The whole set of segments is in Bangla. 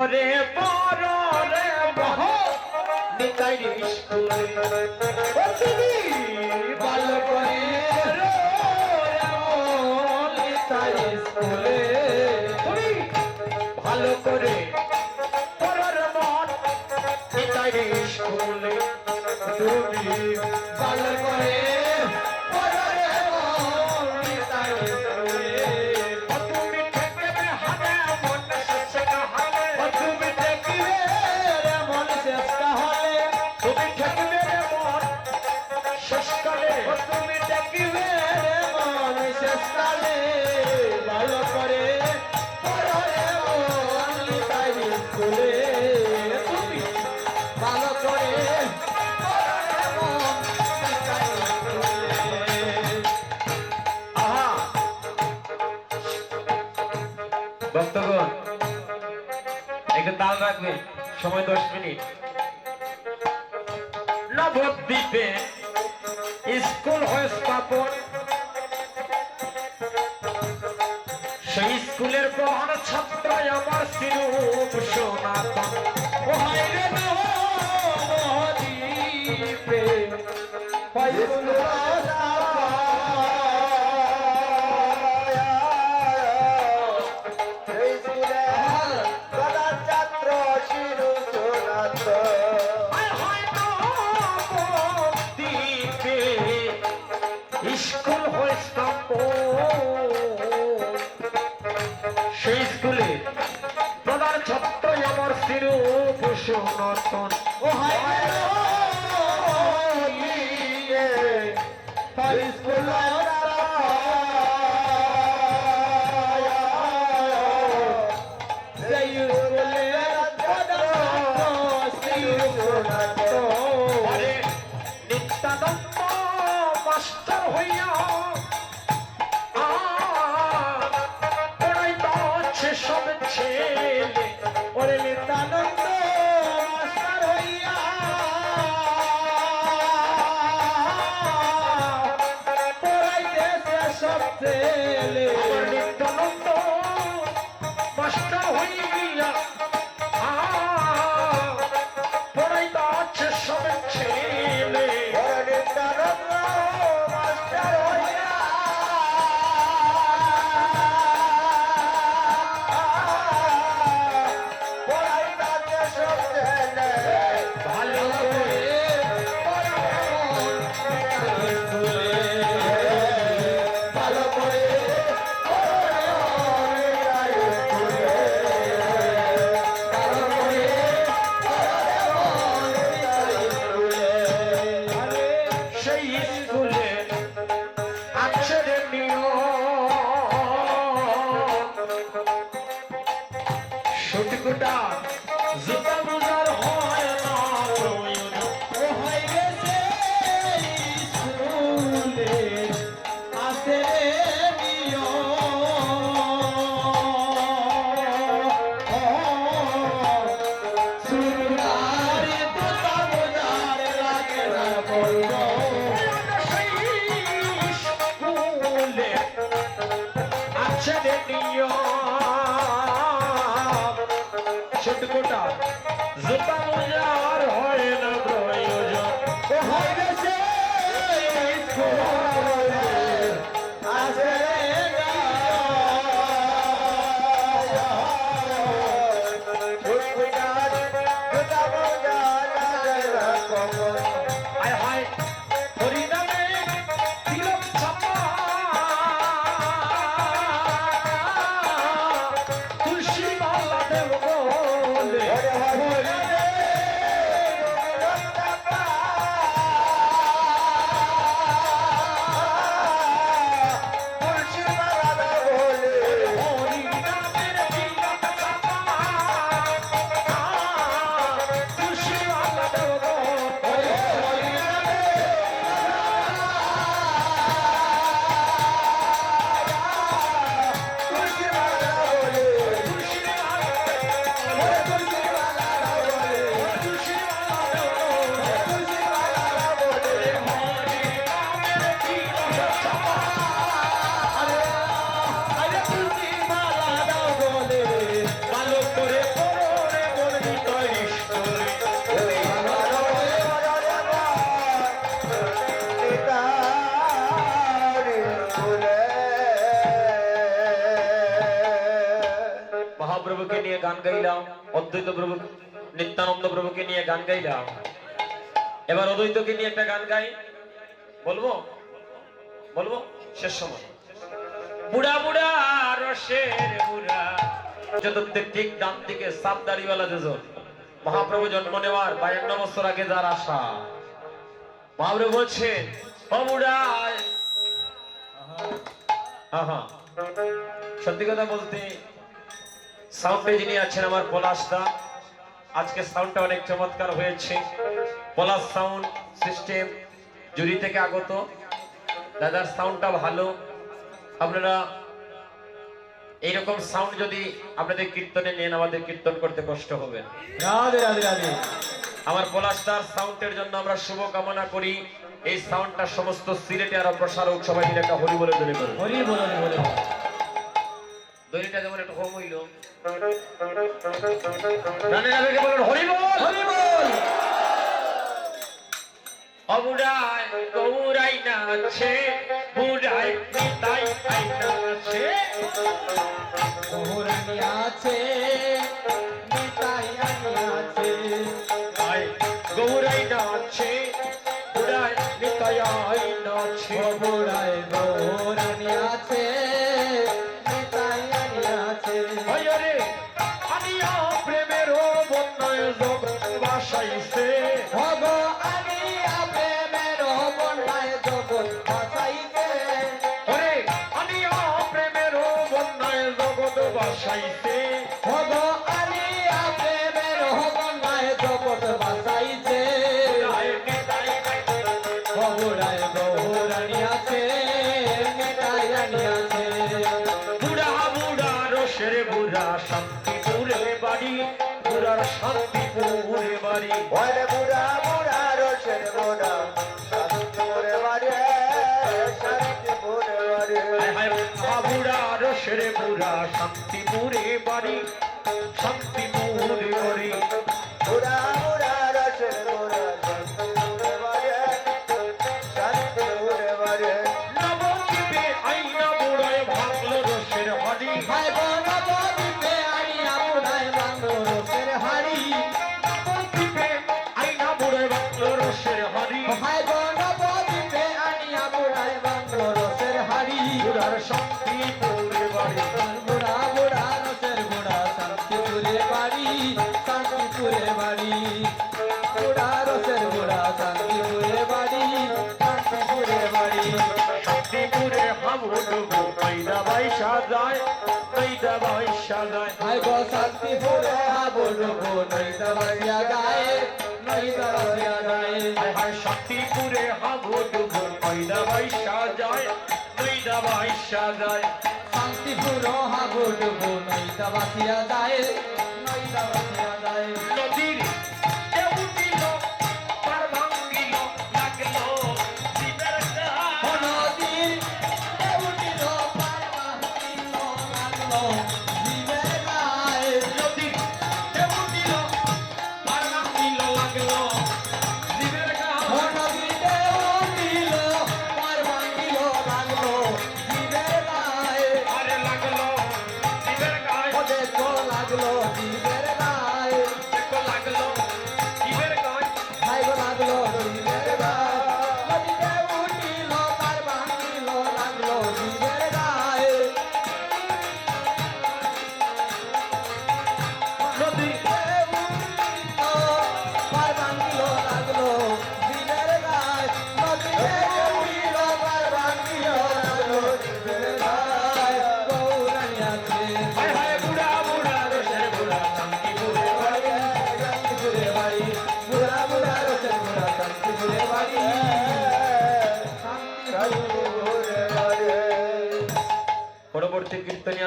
রে পর রে বহ নিতাই স্কুলে ভালো করে রে নিতাই স্কুলে তুমি ভালো ভালো করে লাগবে সময় দশ মিনিট। নবদ্বীপে স্কুল হয় স্থাপন। সেই স্কুলের প্রধান ছাত্র আমার শিরূপ সোনাতন। ও হাইরে 回家啊 குட்டா নিয়ে গান গাইলাম, অদ্বৈত প্রভু, নিত্যানন্দ প্রভুকে নিয়ে গান গাইলাম। এবার অদ্বৈতকে নিয়ে একটা গান গাই। বলব? বলব? শেষ সময়। বুড়া বুড়া রসের বুড়া। চতুর্থের ঠিক ডান দিকে সাত দাড়িওয়ালা দুজন। মহাপ্রভু জন্ম নেওয়ার বায়ান্ন বছর আগে যার আশা। মহাপ্রভু বলছেন, ও সত্যি কথা বলতে সাউন্ডে যিনি আছেন আমার পলাশদা আজকে সাউন্ডটা অনেক চমৎকার হয়েছে। পলাশ সাউন্ড সিস্টেম জুরি থেকে আগত। দাদার সাউন্ডটা ভালো। আপনারা এইরকম সাউন্ড যদি আপনাদের কীর্তনে নেন আমাদের কীর্তন করতে কষ্ট হবে। আমার পলাশদার সাউন্ডের জন্য আমরা শুভ কামনা করি। এই সাউন্ডটা সমস্ত সিলেটে আরও প্রসারক সবাই মিলে একটা হরি বলে করবে হরি বল হরি বল। দড়িটা যেমন একটা কম হইল। রানের আবেগে বলুন হরি বল হরি বল অবুড়ায় গৌরাই নাচে বুড়াই পিতাই আই নাচে। গৌরানি আছে নিতাই আছে। গৌরাই নাচে বুড়াই পিতাই আই নাচে। গোবরায় গৌরানি বুড়ার বুড়া শান্তিপুরে বাড়ি। শান্তিপুরে বাড়ি শান্তিপুরে হাবুডুবু কইদা বাইশা যায় কইদা বাইশা যায়। ভাই গো শান্তিপুরে হাবো ডুবো নই দবাইয়া গায়ে নই দবাইয়া গায়ে হায় শান্তিপুরে কইদা কইদা হাবো ডুবো নই দবাইয়া যায় নই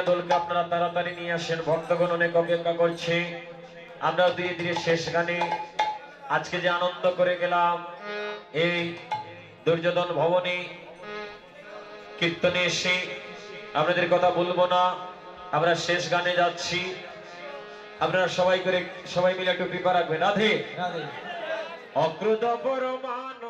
দলকে আপনারা তাড়াতাড়ি নিয়ে আসেন। ভক্তগণ অনেক অপেক্ষা করছে। আমরা ধীরে ধীরে শেষ গানে আজকে যে আনন্দ করে গেলাম এই দুর্যোধন ভবনে কীর্তনে এসে আপনাদের কথা বলব না। আমরা শেষ গানে যাচ্ছি। আপনারা সবাই করে সবাই মিলে একটু কৃপা রাখবেন। রাধে। অক্রুত পরমাণু